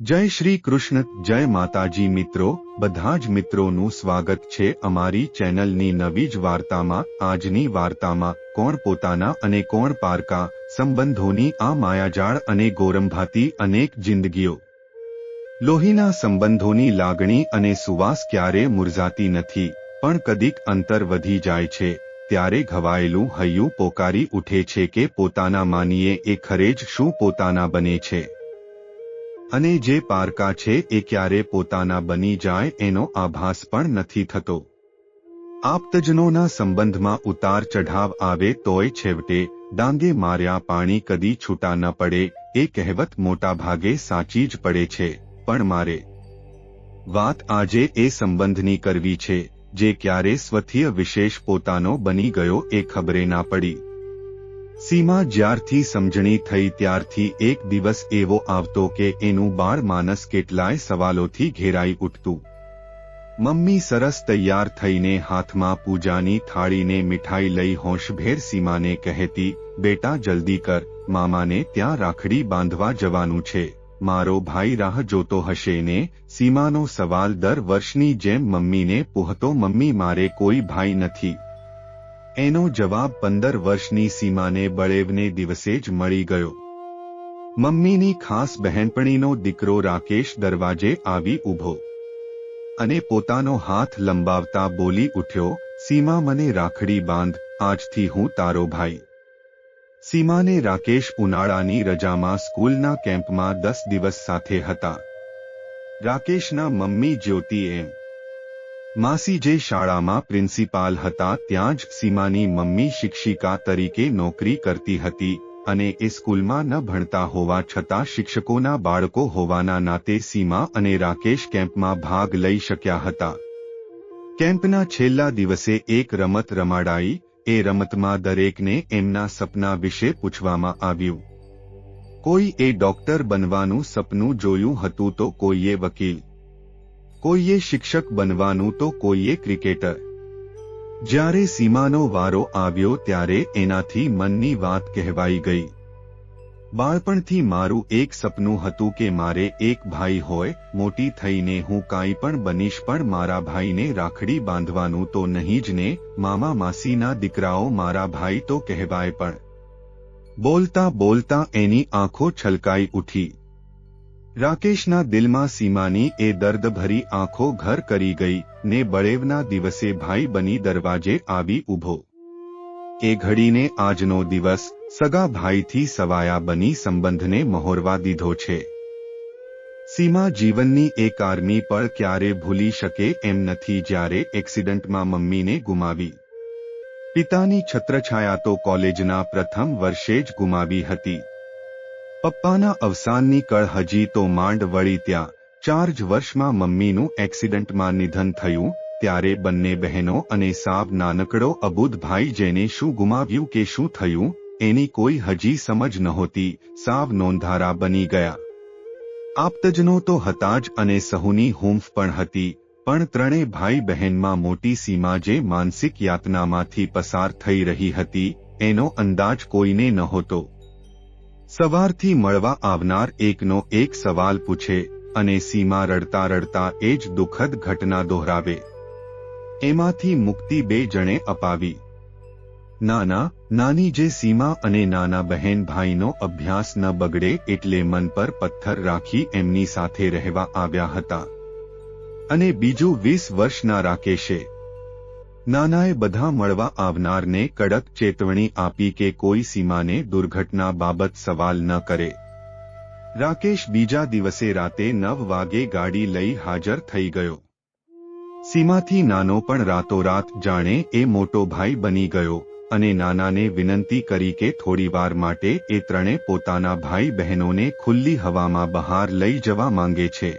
જય શ્રી કૃષ્ણ, જય માતાજી મિત્રો, બધા જ મિત્રોનું સ્વાગત છે અમારી ચેનલની નવી જ વાર્તામાં, આજની વાર્તામાં, કોણ પોતાના અને કોણ પારકા, સંબંધોની આ માયાજાળ અને ગોરંભાતી અનેક જિંદગીઓ. લોહીના સંબંધોની લાગણી અને સુવાસ ક્યારે મુરઝાતી નથી, પણ કદીક અંતર વધી જાય છે, ત્યારે ઘવાયેલું હૈયું પોકારી ઉઠે છે કે પોતાના માનીએ એ ખરે જ શું પોતાના બને છે. અને જે પારકા છે એ ક્યારે પોતાના બની જાય એનો આભાસ પણ નથી થતો. આપતજનોના સંબંધમાં ઉતાર ચઢાવ આવે તોય છેવટે ડાંગે માર્યા પાણી કદી છૂટા ન પડે, એ કહેવત મોટા ભાગે સાચી જ પડે છે, પણ મારે. વાત આજે એ સંબંધની કરવી છે, જે ક્યારે સ્વથીય વિશેષ પોતાનો બની ગયો એ ખબરે ના પડી. સીમા જ્યારથી સમજણી થઈ ત્યારથી એક દિવસ એવો આવતો કે એનું બાળ માનસ કેટલાય સવાલોથી ઘેરાઈ ઉઠતું. મમ્મી સરસ તૈયાર થઈને હાથમાં પૂજાની થાળીને મીઠાઈ લઈ હોંશભેર સીમાને કહેતી, બેટા, જલ્દી કર, મામાને ત્યાં રાખડી બાંધવા જવાનું છે. મારો ભાઈ રાહ જોતો હશે ને? સીમાનો સવાલ દર વર્ષની જેમ મમ્મીને પૂહતો, મમ્મી, મારે કોઈ ભાઈ નથી. એનો જવાબ પંદર વર્ષની સીમાને બળેવને દિવસે જ મળી ગયો. મમ્મીની ખાસ બહેનપણીનો દીકરો રાકેશ દરવાજે આવી ઊભો. અને પોતાનો હાથ લંબાવતા બોલી ઉઠ્યો, સીમા, મને રાખડી બાંધ, આજથી હું તારો ભાઈ. સીમાને રાકેશ ઉનાળાની રજામાં સ્કૂલના કેમ્પમાં દસ દિવસ સાથે હતા. રાકેશના મમ્મી જ્યોતિ એમ માસી જે શાળામાં પ્રિન્સિપાલ હતા ત્યાં જ સીમાની મમ્મી શિક્ષિકા તરીકે નોકરી કરતી હતી અને એ સ્કૂલમાં ન ભણતા હોવા છતાં શિક્ષકોના બાળકો હોવાના નાતે સીમા અને રાકેશ કેમ્પમાં ભાગ લઈ શક્યા હતા. કેમ્પના છેલ્લા દિવસે એક રમત રમાડાઈ, એ રમતમાં દરેકને એમના સપના વિશે પૂછવામાં આવ્યું. કોઈ એ ડોક્ટર બનવાનું સપનું જોયું હતું તો કોઈએ વકીલ કોઈએ શિક્ષક બનવાનું તો કોઈએ ક્રિકેટર. જ્યારે સીમાનો વારો આવ્યો ત્યારે એનાથી મનની વાત કહેવાઈ ગઈ. બાળપણથી મારું એક સપનું હતું કે મારે એક ભાઈ હોય, મોટી થઈને હું કાંઈ પણ બનીશ પણ મારા ભાઈને રાખડી બાંધવાનું તો નહીં જ ને, મામા માસીના દીકરાઓ મારા ભાઈ તો કહેવાય પણ. બોલતા બોલતા એની આંખો છલકાઈ ઉઠી. રાકેશના દિલમાં સીમાની એ દર્દભરી આંખો ઘર કરી ગઈ, ને બળેવના દિવસે ભાઈ બની દરવાજે આવી ઊભો. એ ઘડીને આજનો દિવસ, સગા ભાઈથી સવાયા બની સંબંધને મહોરવા દીધો છે. સીમા જીવનની એ કારમી પળ ક્યારે ભૂલી શકે એમ નથી જ્યારે એક્સિડન્ટમાં મમ્મીને ગુમાવી. પિતાની છત્રછાયા તો કોલેજના પ્રથમ વર્ષે જ ગુમાવી હતી. પપ્પાના અવસાનની કળ હજી તો માંડ વળી ત્યાં. ચાર જ વર્ષમાં મમ્મીનું એક્સિડન્ટમાં નિધન થયું, ત્યારે બંને બહેનો અને સાબ નાનકડો અબુધ ભાઈ જેને શું ગુમાવ્યું કે શું થયું, એની કોઈ હજી સમજ નહોતી સાવ નોંધારા બની ગયા. આપતજનો તો હતા જ અને સહુની હુંફ પણ હતી, પણ ત્રણે ભાઈ બહેનમાં મોટી સીમા જે માનસિક યાતનામાંથી પસાર થઈ રહી હતી, એનો અંદાજ કોઈને નહોતો. સવારથી મળવા આવનાર એકનો એક સવાલ પૂછે અને સીમા રડતા રડતા એ જ દુઃખદ ઘટના દોહરાવે. એમાંથી મુક્તિ બે જણે અપાવી. નાના, નાની જે સીમા અને નાના બહેન ભાઈનો અભ્યાસ ન બગડે એટલે મન પર પથ્થર રાખી એમની સાથે રહેવા આવ્યા હતા. અને બીજું વીસ વર્ષના રાકેશે નાનાએ બધા મળવા આવનારને કડક ચેતવણી આપી કે કોઈ સીમાને દુર્ઘટના બાબત સવાલ ન કરે. રાકેશ બીજા દિવસે રાતે નવ વાગે ગાડી લઈ હાજર થઈ ગયો. સીમાથી નાનો પણ રાતોરાત જાણે એ મોટો ભાઈ બની ગયો અને નાનાને વિનંતી કરી કે થોડીવાર માટે એ ત્રણે પોતાના ભાઈ બહેનોને ખુલ્લી હવામાં બહાર લઈ જવા માંગે છે.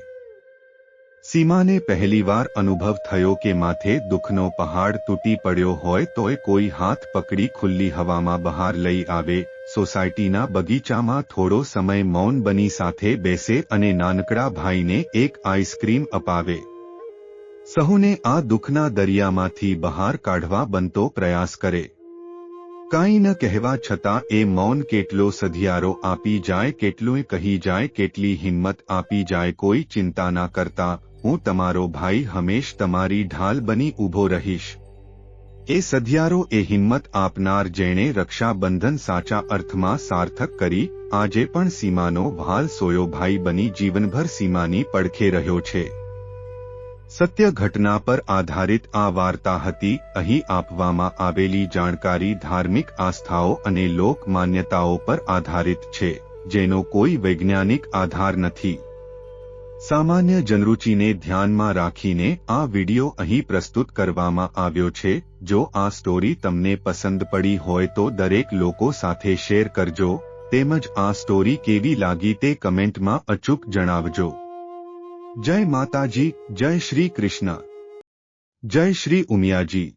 સીમાને પહેલીવાર અનુભવ થયો કે માથે દુઃખનો પહાડ તૂટી પડ્યો હોય તોય કોઈ હાથ પકડી ખુલ્લી હવામાં બહાર લઈ આવે. સોસાયટીના બગીચામાં થોડો સમય મૌન બની સાથે બેસે અને નાનકડા ભાઈને એક આઈસ્ક્રીમ અપાવે. સહુને આ દુઃખના દરિયામાંથી બહાર કાઢવા બનતો પ્રયાસ કરે. કાંઈ ન કહેવા છતાં એ મૌન કેટલો સધિયારો આપી જાય, કેટલુંય કહી જાય, કેટલી હિંમત આપી જાય, કોઈ ચિંતા ના કરતા હું તમારો ભાઈ હંમેશ તમારી ઢાલ બની ઊભો રહીશ. એ સધિયારો, એ હિંમત આપનાર જેણે રક્ષાબંધન સાચા અર્થમાં સાર્થક કરી, આજે પણ સીમાનો ભાલ સોયો ભાઈ બની જીવનભર સીમાની પડખે રહ્યો છે. સત્ય ઘટના પર આધારિત આ વાર્તા હતી, અહીં આપવામાં આવેલી જાણકારી ધાર્મિક આસ્થાઓ અને લોક માન્યતાઓ પર આધારિત છે, જેનો કોઈ વૈજ્ઞાનિક આધાર નથી. સામાન્ય જનરુચિને ધ્યાનમાં રાખીને આ વિડિયો અહીં પ્રસ્તુત કરવામાં આવ્યો છે. જો આ સ્ટોરી તમને પસંદ પડી હોય તો દરેક લોકો સાથે શેર કરજો. તેમજ આ સ્ટોરી કેવી લાગી તે કમેન્ટમાં અચૂક જણાવજો. જય માતાજી, જય શ્રી કૃષ્ણ. જય શ્રી ઉમિયાજી.